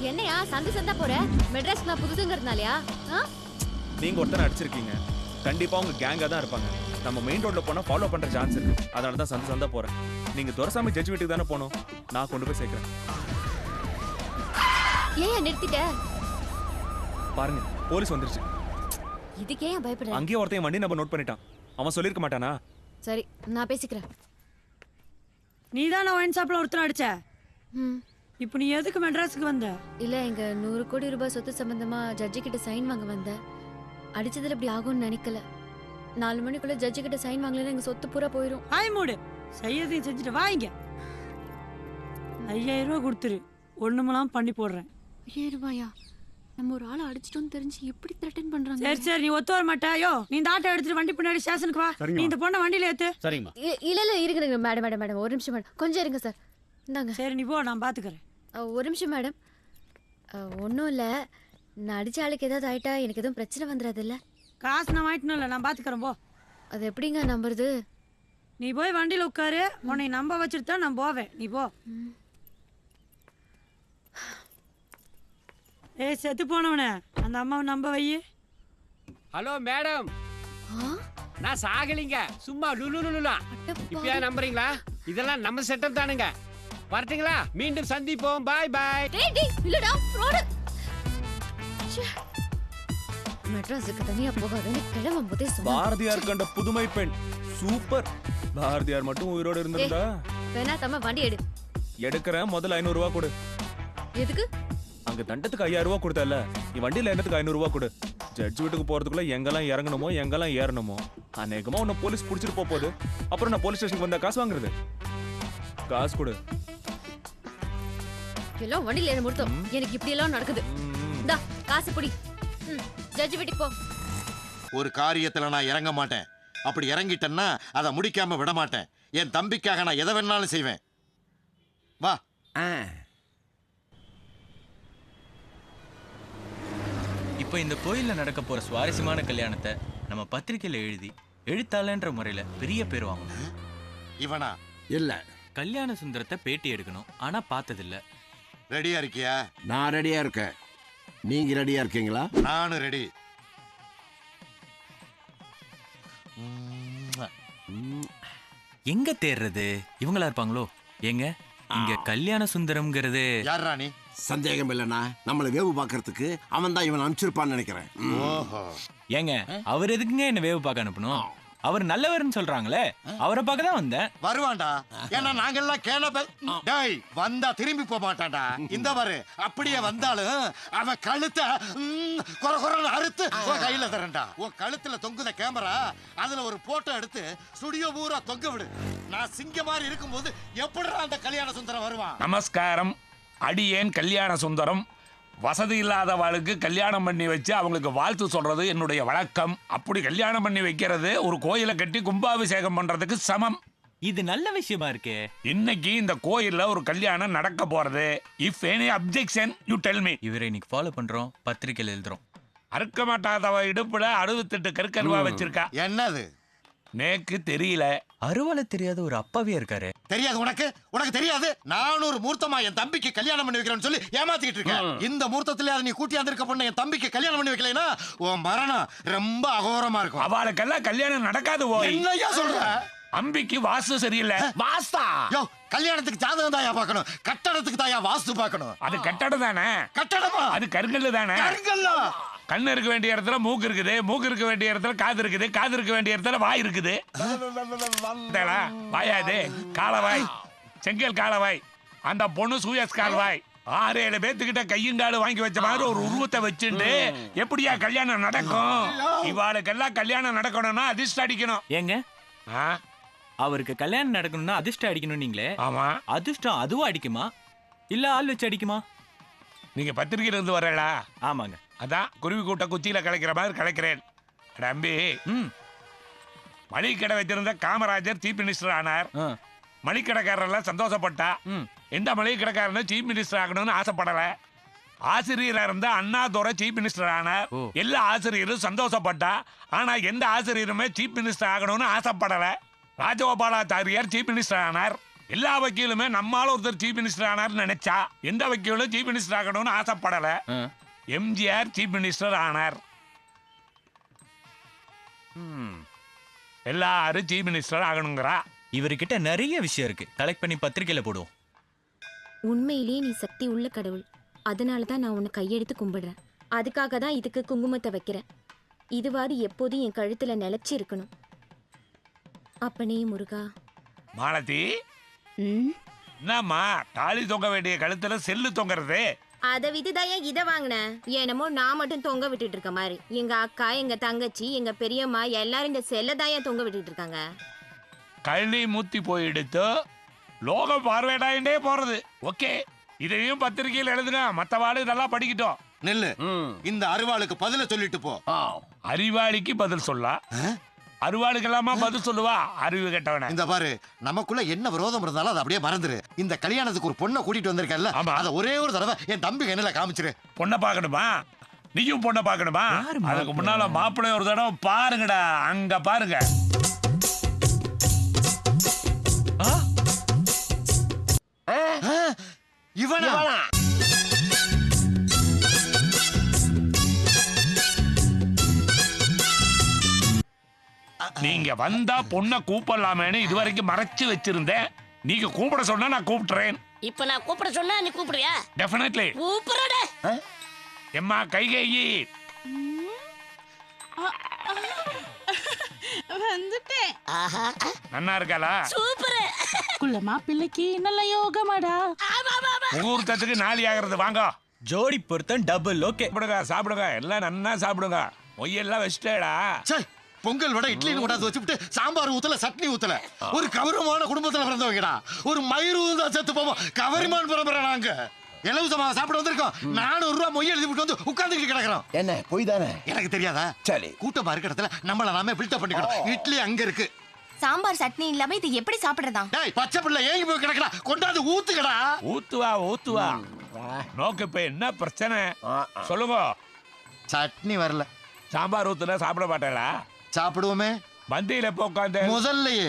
என்னையா சந்து சந்தா போற? மெட்ராஸ் நான் புதுசுங்கிறதுனாலயா? ஆ? நீங்க ஒருத்தனை அடிச்சிருக்கீங்க. கண்டிப்பா உங்க கேங்கா தான் இருப்பாங்க. நம்ம மெயின் ரோட்ல போனா ஃபாலோ பண்ற சான்ஸ் இருக்கு. அதனால தான் சந்து சந்தா போறேன். நீங்க துரசாமி ஜட்ஜ் வீட்டுக்கு தானே போகணும். நான் கொண்டு போய் சேர்க்கிறேன். ஏன் நிறுத்திட்ட? பாருங்க போலீஸ் வந்துருச்சு. இதுக்கே ஏன் பயப்படுற? அங்கேயே ஒருத்தன் வண்டி நம்பர் நோட் பண்ணிட்டான். அவன் சொல்லிருக்க மாட்டானா? சரி நான் பேசிக்கிறேன். நீ தானே ஒயின் ஷாப்ல ஒருத்தர் அடிச்ச? ம். இப்போ நீ எதுக்கு மெட்ராஸுக்கு வந்த? இல்ல எங்க நூறு கோடி ரூபாய் சொத்து சம்பந்தமா ஜட்ஜி கிட்ட சைன் வாங்க வந்தேன் அடிச்சதுல இப்படி ஆகும்னு நினைக்கல. நாலு மணிக்குள்ள ஜட்ஜி கிட்ட சைன் வாங்கலைன்னா எங்க சொத்து பூரா போயிடும் ஆய் மூடு. செய்யறதையும் செஞ்சுட்டு வாங்க. ஐயாயிரம் ரூபா கொடுத்துரு. ஒண்ணுமெல்லாம் பண்ணி போடுறேன். ஐயாயிரம் ரூபாயா? நம்ம ஒரு ஆளை அடிச்சிட்டோம்னு தெரிஞ்சு எப்படி த்ரெட்டன் பண்றாங்க? சரி சரி நீ ஒத்து வர மாட்டா. யோ நீ இந்த ஆட்டோ எடுத்துட்டு வண்டி பின்னாடி ஸ்டேஷனுக்கு வா. நீ இந்த பொண்ணை வண்டியில ஏத்து. சரிங்கம்மா. இ- இல்ல இல்ல இருங்க மேடம் மேடம் மேடம் ஒரு நிமிஷம் மேடம். கொஞ்சம் இருங்க சார் இந்தாங்க. சரி நீ போ நான் பாத்துக்கறேன். ஒரு நிமிஷம் மேடம். ஒன்றும் இல்லை. நான் அடிச்ச ஆளுக்கு ஏதாவது ஆயிட்டா எனக்கு எதுவும் பிரச்சனை வந்துடாதுல்ல காசு நான் வாங்கிட்டு இல்லை. நான் பாத்துக்கறேன் போ. அது எப்படிங்க நம்புறது? நீ போய் வண்டியில உட்காரு. உன்னை நம்ப வச்சுட்டு தான் நான் போவேன். நீ போ. ஏய் செத்து போனவனே. அந்த அம்மாவை நம்ப வை. Hello madam. ஆ? நான் சாகலிங்க. சும்மா லுலு லுலுலா இப்பயா நம்புறீங்களா? இதெல்லாம் நம்ம செட்டப் தானுங்க. வரட்டுங்களா? மீண்டும் சந்திப்போம். பாய் பாய் டேய் டேய் இல்லடா மெட்ராஸுக்கு தனியா போகாதுன்னு கிளம்பும் போதே பாரதியார் கண்ட புதுமை பெண். சூப்பர். பாரதியார் மட்டும் உயிரோட இருந்திருந்தா? வேணா தம்ம வண்டி எடு. எடுக்கிறேன். முதல்ல ஐநூறு ரூபா கொடு. எதுக்கு? அங்க தண்டத்துக்கு ஐயாயிரம் ரூபா கொடுத்தல நீ வண்டியில என்னத்துக்கு ஐநூறு ரூபா கொடு? ஜட்ஜ் வீட்டுக்கு போறதுக்குள்ள எங்கெல்லாம் இறங்கணுமோ எங்கெல்லாம் ஏறணுமோ அநேகமா உன்னை போலீஸ் புடிச்சிட்டு போக போகுது. அப்புறம் நான் போலீஸ் ஸ்டேஷனுக்கு வந்தா காசு வாங்குறது? காசு கொடு. எல்லாம் வண்டியில ஏற முடித்தோம். எனக்கு இப்படி எல்லாம் நடக்குது. இந்தா காசு புடி. ஜட்ஜி வீட்டுக்கு போ. ஒரு காரியத்துல நான் இறங்க மாட்டேன். அப்படி இறங்கிட்டேன்னா அதை முடிக்காம விட மாட்டேன். என் தம்பிக்காக நான் எதை வேணாலும் செய்வேன். வா. இப்போ இந்த கோயில்ல நடக்க போற சுவாரஸ்யமான கல்யாணத்தை நம்ம பத்திரிக்கையில எழுதி எழுத்தாளன்ற முறையில பெரிய பேர் வாங்கணும். இவனா? இல்ல. கல்யாண சுந்தரத்தை பேட்டி எடுக்கணும். ஆனா பார்த்ததில்ல. ரெடியா இருக்கியா? நான் ரெடியா இருக்கேன். நீங்க ரெடியா இருக்கீங்களா? நானும் ரெடி எங்க தேடுறது இவங்களா இருப்பாங்களோ? ஏங்க இங்க கல்யாண சுந்தரம்ங்கிறது யார் ராணி சந்தேகம் இல்லைண்ணா. நம்மளை வேவு பார்க்கறதுக்கு அவன் தான் இவன் அனுப்பிச்சிருப்பான்னு நினைக்கிறேன். ஓஹோ. ஏங்க அவர் எதுக்குங்க என்ன வேவு பார்க்க அனுப்பணும்? அவர் நல்லவர்னு சொல்றாங்களே அவரை பார்க்க தான் வந்தேன். வருவான்டா. ஏன்னா நாங்கெல்லாம் கேன டேய் வந்தா திரும்பி போக மாட்டான்டா. இந்த பாரு அப்படியே வந்தாலும் அவன் கழுத்தை கொர கொரன்னு அறுத்து உன் கையில தரேன்டா. உன் கழுத்துல தொங்குத கேமரா அதுல ஒரு போட்டோ எடுத்து ஸ்டுடியோ பூரா தொங்க விடு. நான் சிங்க மாதிரி இருக்கும்போது எப்படிடா அந்த கல்யாண சுந்தரம் வருவான்? நமஸ்காரம். அடியேன் கல்யாண சுந்தரம். வசதி இல்லாதவாளுக்கு கல்யாணம் பண்ணி வச்சு அவங்களுக்கு வாழ்த்து சொல்றது என்னுடைய வழக்கம். அப்படி கல்யாணம் பண்ணி வைக்கிறது ஒரு கோயிலை கட்டி கும்பாபிஷேகம் பண்றதுக்கு சமம். இது நல்ல விஷயமா இருக்கே. இன்னைக்கு இந்த கோயில்ல ஒரு கல்யாணம் நடக்க போறது. If any objection you tell me இவரை இன்னைக்கு ஃபாலோ பண்றோம் பத்திரிக்கையில எழுதுறோம். அறுக்க மாட்டாதவ இடுப்புல அறுபத்தெட்டு கருக்கருவா வச்சிருக்கா. என்னது? நேக்கு தெரியல. அருவால தெரியாத ஒரு அப்பாவே இருக்காரு. தெரியாது உனக்கு? உனக்கு தெரியாது? நானூறு மூர்த்தமா என் தம்பிக்கு கல்யாணம் பண்ணி வைக்கிறேன்னு சொல்லி ஏமாத்திக்கிட்டு இருக்கேன். இந்த மூர்த்தத்துல அதை நீ கூட்டி வந்திருக்க பொண்ணு என் தம்பிக்கு கல்யாணம் பண்ணி வைக்கலைன்னா உன் மரணம் ரொம்ப அகோரமா இருக்கும். அவளுக்கெல்லாம் கல்யாணம் நடக்காது போய். என்னய்யா சொல்ற? அம்பிக்கு வாஸ்து சரியில்லை. வாஸ்தா? யோ கல்யாணத்துக்கு ஜாதகம் தாயா பார்க்கணும். கட்டடத்துக்கு தாயா வாஸ்து பார்க்கணும். அது கட்டடம் தானே? கட்டடமா? அது கருங்கல்லு தானே? கருங்கல்லா. கண்ணு இருக்க வேண்டிய இடத்துல மூக்கு இருக்குது மூக்கு இருக்க வேண்டிய இடத்துல காது இருக்குது காது இருக்க வேண்டிய இடத்துல வாய் இருக்குது. இந்தாடா, வாயா இது காலவாய் செங்கல் காலவாய் அந்த பொண்ணு சூயஸ் கால்வாய். ஆறு ஏழு பேத்துக்கிட்ட கையும் காலு வாங்கி வச்ச மாதிரி ஒரு உருவத்தை வச்சுட்டு எப்படியா கல்யாணம் நடக்கும்? இவாளுக்கெல்லாம் கல்யாணம் நடக்கணும்னா அதிர்ஷ்டம் அடிக்கணும். ஏங்க? அவருக்கு கல்யாணம் நடக்கணும்னா அதிர்ஷ்டம் அடிக்கணும் நீங்களே ஆமா. அதிர்ஷ்டம் அதுவும் அடிக்குமா? இல்ல ஆள் வச்சு அடிக்குமா? நீங்க பத்திரிகையில இருந்து வரலா ஆமாங்க. அதான் குருவி கூட்ட குச்சியில கலைக்கிற மாதிரி கலைக்கிறேன். அம்பி. ம். மளிகை கடை வச்சிருந்த காமராஜர் சீஃப் மினிஸ்டர் ஆனார். ஆ, மளிகடைக்காரர்லாம் சந்தோஷப்பட்டா. ம். எந்த மளிகைக்கடைக்காரனும் சீஃப் மினிஸ்டர் ஆகணும்னு ஆசைப்படல. ஆசிரியரா இருந்த அண்ணாதுரை சீஃப் மினிஸ்டர் ஆனார். எல்லா ஆசிரியரும் சந்தோஷப்பட்டா. ஆனா எந்த ஆசிரியருமே சீஃப் மினிஸ்டர் ஆகணும்னு ஆசைப்படல. ராஜகோபாலாச்சாரியார் சீஃப் மினிஸ்டர் ஆனார். எல்லா வக்கீலுமே நம்மால ஒருத்தர் சீஃப் மினிஸ்டர் ஆனார்னு நினைச்சா எந்த வக்கீலும் சீஃப் மினிஸ்டர் ஆகணும்னு ஆசைப்படல. எம்ஜிஆர் சீஃப் மினிஸ்டர் ஆனார். எல்லாரும் சீஃப் மினிஸ்டர் ஆகணுங்கிறா. இவர்கிட்ட நிறைய விஷயம் இருக்கு. கலெக்ட் பண்ணி பத்திரிக்கையில போடுவோம். உண்மையிலேயே நீ சக்தி உள்ள கடவுள். அதனால தான் நான் உன்னை கையெடுத்து கும்பிடுறேன். அதுக்காக தான் இதுக்கு குங்குமத்தை வைக்கிறேன். இதுவாது எப்போதும் என் கழுத்துல நிலைச்சி இருக்கணும். அப்பனே முருகா. மாலதி என்னம்மா தாலி தொங்க வேண்டிய கழுத்துல செல்லு தொங்குறது? அதை விதுதாயா இதை வாங்கினேன் என்னமோ நான் மட்டும் தொங்க விட்டுட்டு இருக்க மாதிரி. எங்க அக்கா எங்க தங்கச்சி எங்க பெரியம்மா எல்லாரும் இந்த செல்லதாயா தொங்க விட்டுட்டு இருக்காங்க கள்ளி மூத்தி போயிடுத்து லோகம் பார்வையிடாண்டே போறது. ஓகே இதையும் பத்திரிகையில் எழுதுங்க. மத்தவாடு நல்லா படிக்கட்டும். நெல்லு. இந்த அருவாளுக்கு பதில சொல்லிட்டு போ. அறிவாளிக்கு பதில் சொல்லா. அருவாளுக்கு எல்லாமா பதில் சொல்லுவா? அறிவு கெட்டவன. இந்த பாரு நமக்குள்ள என்ன விரோதம் இருந்தாலும் அதை அப்படியே மறந்துரு. இந்த கல்யாணத்துக்கு ஒரு பொண்ணை கூட்டிட்டு வந்திருக்கல. அத ஒரே ஒரு தடவை என் தம்பி கண்ணில காமிச்சிரு. பொண்ணை பார்க்கணுமா? நீயும் பொண்ணை பார்க்கணுமா? அதுக்கு முன்னால மாப்பிள்ளை ஒரு தடவை பாருங்கடா. அங்க பாருங்க. நீங்க வந்தா பொண்ணை கூப்பிடலாமேன்னு இதுவரைக்கும் மறைச்சு வச்சிருந்தேன். நீங்க கூப்பிட சொன்னா நான் கூப்பிட்டுறேன். இப்ப நான் கூப்பிட சொன்னா நீ கூப்பிடுவியா? டெஃபினெட்லி கூப்பிடுறே எம்மா கைகேயி வந்துட்டேன். நன்னா இருக்காளா? சூப்பர். குள்ளமா பிள்ளைக்கு நல்ல யோகமாடா. முகூர்த்தத்துக்கு நாளி ஆகிறது வாங்க. ஜோடி பொருத்தம் டபுள் ஓகே சாப்பிடுங்க சாப்பிடுங்க. எல்லாம் நன்னா சாப்பிடுங்க. மொய்யெல்லாம் வச்சுட்டேடா. சே பொங்கல் வடை இட்லி கொண்டாந்து வச்சுட்டு சாம்பார் ஊத்தல சட்னி ஊத்தல. ஒரு கௌரவமான குடும்பத்துல பிறந்தவங்கடா. ஒரு மயிர் ஊந்தா செத்து போவோம். கவரிமான் பரம்பரை நாங்க. இலவசமா சாப்பிட வந்திருக்கோம். நானூறு ரூபாய் மொய் எழுதி விட்டு வந்து உட்கார்ந்துட்டு கிடக்குறோம். என்ன போய் தானே? எனக்கு தெரியாதா? சரி. கூட்டமா இருக்க இடத்துல நம்மள நாமே பில்டப் பண்ணிக்கணும் இட்லி அங்க இருக்கு. சாம்பார் சட்னி இல்லாம இது எப்படி சாப்பிடுறதா? டேய் பச்சை பிள்ளை ஏங்கி போய் கிடக்குறா. கொண்டாந்து ஊத்துக்கடா ஊத்துவா ஊத்துவா. நோக்கு இப்ப என்ன பிரச்சனை? சொல்லுங்க. சட்னி வரல. சாம்பார் ஊத்துல சாப்பிட மாட்டேலா சாப்பிடுவோமே. மந்தியில எப்ப உட்காந்து முதல்லயே.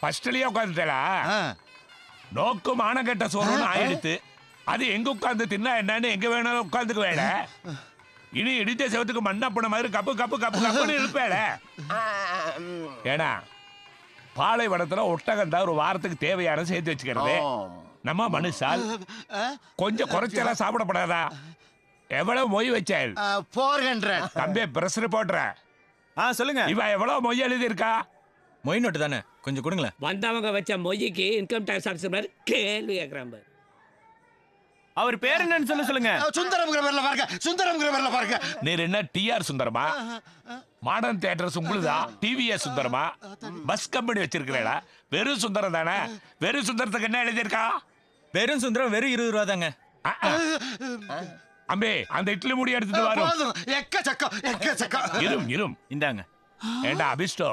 ஃபர்ஸ்ட்லயே உட்காந்துட்டேலா ஆ. நோக்கு மானங்கட்ட சோறுன்னு ஆயிடுத்து. அது எங்க உட்கார்ந்து தின்னா என்னன்னு எங்க வேணாலும் உட்கார்ந்துக்க வேட இனி இடித்த செவத்துக்கு மண்ணப்பன மாதிரி கப்பு கப்பு கப்பு கப்புன்னு இருப்பேட ஏடா பாலைவனத்துல ஒட்டகம் தான் ஒரு வாரத்துக்கு தேவையான சேர்த்து வச்சுக்கிறது. நம்ம மனுஷால்? கொஞ்சம் குறைச்சலா சாப்பிடப்படாதா? எவ்வளவு மொய் வச்சாள் ஆ, 400 தம்பி பிரஸ் போடுற ஆ சொல்லுங்க. இவ எவ்வளவு மொய் எழுதி இருக்கா மொய் நோட்டு தானே? கொஞ்சம் கொடுங்களேன். வந்தவங்க வச்ச மொய்க்கு இன்கம் டேக்ஸ் ஆஃபீஸர் கேள்வி கேட்குறான் பாரு. அவர் பேர் என்னன்னு சொல்ல சொல்லுங்க. சுந்தரம்ங்கிற பேர்ல பாருங்க சுந்தரம்ங்கிற பேர்ல பாருங்க. நீர் என்ன டிஆர் சுந்தரமா? மாடர்ன் தியேட்டர்ஸ் உங்களுதா? டிவிஎஸ் சுந்தரமா? பஸ் கம்பெனி வச்சிருக்கிறேடா. வெறும் சுந்தரம் தானே? வெறும் சுந்தரத்துக்கு என்ன எழுதியிருக்கா? வெறும் சுந்தரம் வெறும் இருபது ரூபா தாங்க. அம்பே அந்த இட்லி முடி எடுத்துட்டு வரும் போதும். எக்கச்சக்கம் எக்கச்சக்கம் இரும் இரும். இந்தாங்க. ஏண்டா அபிஷ்டோ?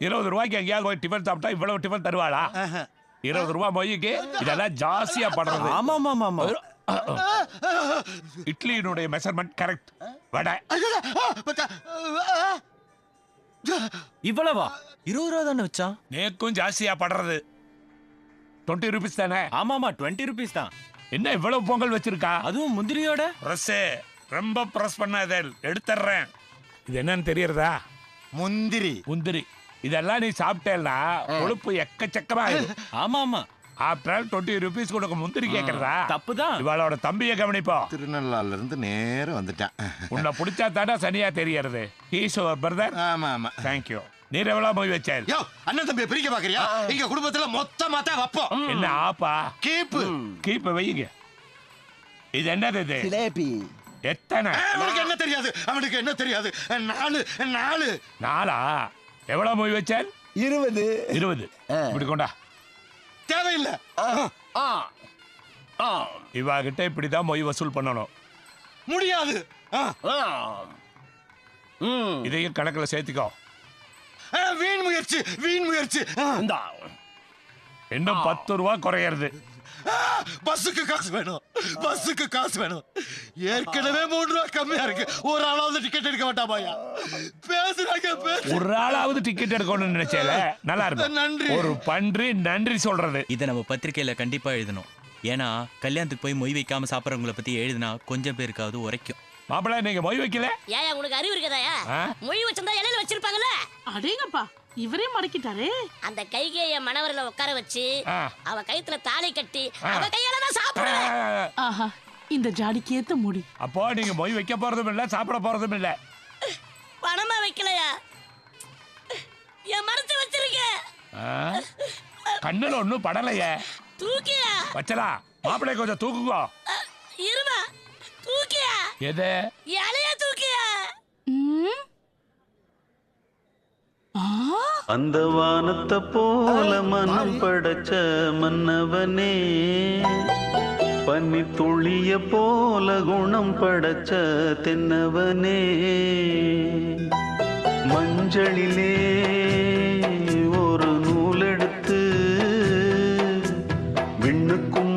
இருபது ரூபாய்க்கு எங்கேயாவது போய் டிஃபன் சாப்பிட்டா இவ்வளவு டிஃபன் தருவாளா? இருபது ரூபாய் மொய்க்கு இதெல்லாம் ஜாஸ்தியா படுறது ஆமா ஆமா ஆமா இட்லியினுடைய மெஷர்மெண்ட் கரெக்ட் வடை. இவ்வளவா? இருபது ரூபா தானே வச்சான் நேக்கும் ஜாஸ்தியா படுறது டுவெண்ட்டி ருபீஸ் தானே? ஆமா ஆமா டுவெண்ட்டி ருபீஸ் தான். என்ன இவ்வளவு பொங்கல் வச்சிருக்கா? அதுவும் முந்திரியோட? பிரஸ் ரொம்ப பிரஸ் பண்ணாத எடுத்துறேன் இது என்னன்னு தெரியறதா? முந்திரி. முந்திரி. இதெல்லாம் நீ சாப்பிட்டேன்னா கொழுப்பு எக்கச்சக்கமா ஆமா ஆமா ஆஃப்டர் ஆல் டுவெண்ட்டி ருபீஸ் கொடுக்க முந்திரி கேக்குறதா? தப்பு தான் இவளோட தம்பியை கவனிப்போ. திருநள்ளாறுல இருந்து நேரம் வந்துட்டேன். உன்னை பிடிச்சா தாடா சனியா தெரியறது. ஹீஸ் யுவர் பிரதர் ஆமா ஆமா தேங்க்யூ நீர் எவ்வளவு மொய் வச்சால் யோ அண்ணன் தம்பியை பிரிக்க பாக்குறியா? எங்க குடும்பத்துல மொத்தமா தான் வைப்போம். என்ன ஆப்பா? கீப்பு. கீப்ப வையுங்க. இது என்னது இது? ஜிலேபி எத்தனை? அவனுக்கு என்ன தெரியாது? அவனுக்கு என்ன தெரியாது? நாலு நாலு. நாளா எவ்வளவு மொய் வச்சால் இருபது. இருபது. இப்படி கொண்டா. தேவையில்லை. இவா கிட்ட இப்படிதான் மொய் வசூல் பண்ணணும். முடியாது. ஆ. இதையும் கணக்குல சேர்த்துக்கோ. ஆ, வீண் முயற்சி வீண் முயற்சி. ஆ. இன்னும் பத்து ரூபா குறையிறது. பஸ்ஸுக்கு காசு வேணும். பஸ்ஸுக்கு காசு வேணும். ஏற்கனவே மூணு ரூபா கம்மியா இருக்கு. ஒரு ஆளாவது டிக்கெட் எடுக்க மாட்டாமாயா பேசுறாங்க பேசு. ஒரு ஆளாவது டிக்கெட் எடுக்கணும்னு நினைச்சேல. நல்லா நன்றி. இருக்கும் ஒரு பன்றி நன்றி சொல்றது. இதை நம்ம பத்திரிக்கையில கண்டிப்பா எழுதணும். ஏன்னா கல்யாணத்துக்கு போய் மொய் வைக்காம சாப்பிட்றவங்கள பத்தி எழுதினா கொஞ்சம் பேருக்காவது உரைக்கும். மாப்பிள்ள நீங்க மொய் வைக்கல? ஏன் உனக்கு அறிவு இருக்குதாயா? மொழி வச்சிருந்தா இலையில வச்சிருப்பாங்கல்ல? அடேங்கப்பா இவரே மடக்கிட்டாரே. அந்த கைகைய மணவரில உட்கார வச்சு. அவ கயித்துல தாலி கட்டி அவ கையால தான் சாப்பிடுவேன். ஆஹா இந்த ஜாடிக்கு ஏத்த முடி. அப்போ நீங்க மொய் வைக்க போறதும் இல்ல சாப்பிட போறதும் இல்ல. பணமா வைக்கலையா? என் மனசு வச்சிருக்கேன் ஆ? கண்ணுல ஒண்ணும் படலையே. தூக்கியா? வச்சலா மாப்பிள்ளை கொஞ்சம் தூக்குங்கோ. எது? இலைய தூக்கியா? அந்த வானத்தை போல மனம் படைச்ச மன்னவனே பன்னி துளிய போல குணம் படைச்ச தென்னவனே மஞ்சளிலே ஒரு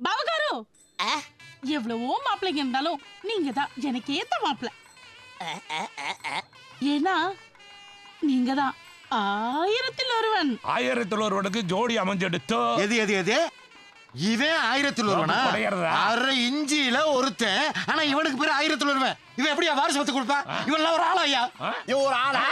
பாவகாரு ஆ? எவ்வளவோ மாப்பிள்ளைங்க இருந்தாலும் நீங்க தான் எனக்கு ஏத்த மாப்பிள்ளை. ஏன்னா நீங்க தான் ஆயிரத்தில் ஒருவன். ஆயிரத்தில் ஒருவனுக்கு ஜோடி அமைஞ்செடுத்தோ. எது எது எது? இவன் ஆயிரத்தில் ஒருவனா? அரை இஞ்சியில ஒருத்தன். ஆனா இவனுக்கு பேரு ஆயிரத்தில் ஒருவன். இவன் எப்படியா வாரிசு பத்து கொடுப்பான்? இவன் ஒரு ஆளா ஐயா? ஒரு ஆளா?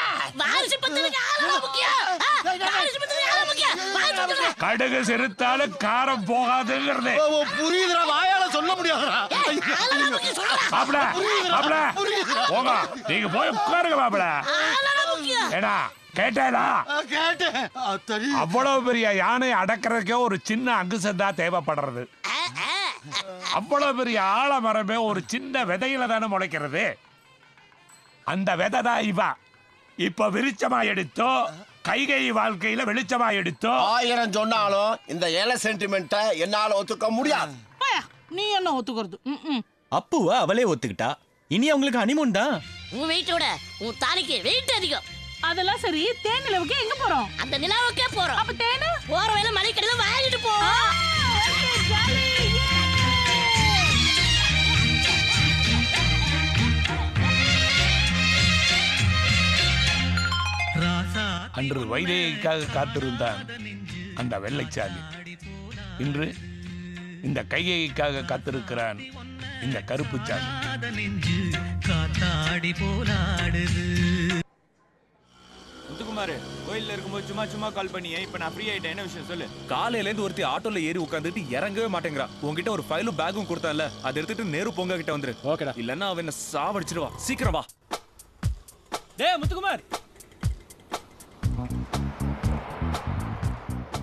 வாரிசு பத்திரிக்கை ஆளா முக்கியம் ஆ, வாரிசு பத்திரிக்கை ஆளா முக்கியம் வாரிசு பத்திரிக்கை. கடுகு சிறுத்தாலும் காரம் போகாதுங்கிறது. புரியுதுடா வாயால சொல்ல முடியாதுடா. மாப்பிள மாப்பிள. போங்க நீங்க போய் உட்காருங்க மாப்பிள. ஏடா கேட்டேடா. அவ்வளவு பெரிய யானை அடக்கிறதுக்கே ஒரு சின்ன அங்குசம் தான் தேவைப்படுறது. அவ்வளவு பெரிய ஆலமரமே ஒரு சின்ன விதையில தானே முளைக்கிறது. அந்த விதை தான் இவ இப்ப விருச்சமா எடுத்தோ கைகை வாழ்க்கையில வெளிச்சமா எடுத்தோ? ஆயிரம் சொன்னாலும் இந்த ஏழை சென்டிமெண்ட்டை என்னால ஒத்துக்க முடியாது. நீ என்ன ஒத்துக்கிறது. அப்புவா அவளே ஒத்துக்கிட்டா? இனி அவங்களுக்கு ஹனிமூன் தான். உன் வெயிட்டோட உன் தாலிக்கு வெயிட் அதிகம். அதெல்லாம் சரி தேன் நிலவுக்கு எங்க போறோம்? அந்த நிலாவுக்கே போறோம். அப்ப தேனு? போற வயல மளிகடையில வாங்கிட்டு போ. அன்று வைதேகிக்காக காத்திருந்தான் அந்த வெள்ளைச்சாமி இன்று இந்த கைகைக்காக காத்திருக்கிறான் இந்த கருப்பு சாமி முத்துக்குமார் கோயில்ல இருக்கும்போது சும்மா சும்மா கால் பண்ணியே இப்ப நான் ஃப்ரீ ஆயிட்டேன். என்ன விஷயம் சொல்லு? காலையில இருந்து ஒருத்தி ஆட்டோல ஏறி உட்காந்துட்டு இறங்கவே மாட்டேங்கிறா. உன்கிட்ட ஒரு ஃபைலும் பேக்கும் கொடுத்தால அதை எடுத்துட்டு நேரு பொங்க கிட்ட வந்துரு. ஓகேடா. இல்லன்னா அவன் என்ன சாவடிச்சிருவா. சீக்கிரம் வா. டேய் முத்துக்குமார்!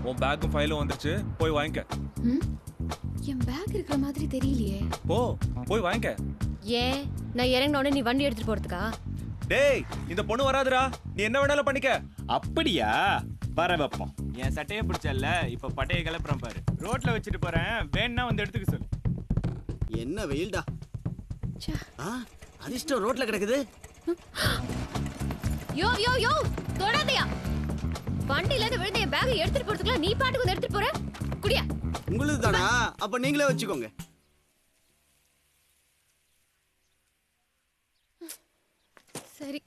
உன் பேக்கும் ஃபைலும் வந்துருச்சு. போய் வாங்கிக்க. ம்? என் பேக் இருக்கிற மாதிரி தெரியலையே. போ போய் வாங்கிக்க. ஏன்? நான் இறங்கின உடனே நீ வண்டி எடுத்துட்டு போறதுக்கா? டேய் இந்த பொண்ணு வராதுடா. நீ என்ன வேணாலும் பண்ணிக்க. அப்படியா? வர வைப்போம். என் சட்டையை பிடிச்சல்ல இப்ப பட்டையை கிளப்புறேன் பாரு. ரோட்ல வச்சுட்டு போறேன். வேணா வந்து எடுத்துக்க சொல்லு. என்ன வெயில்டா? ச்சே. அதிர்ஷ்டம் ரோட்ல கிடக்குது. யோ யோ யோ தொடாதையா. வண்டியில இருந்து விழுந்த என் பேக் எடுத்துட்டு போறதுக்குலாம் நீ பாட்டுக்கு வந்து எடுத்துட்டு போற? குடியா. உங்களுக்கு தானா அப்ப நீங்களே வச்சுக்கோங்க. சரி.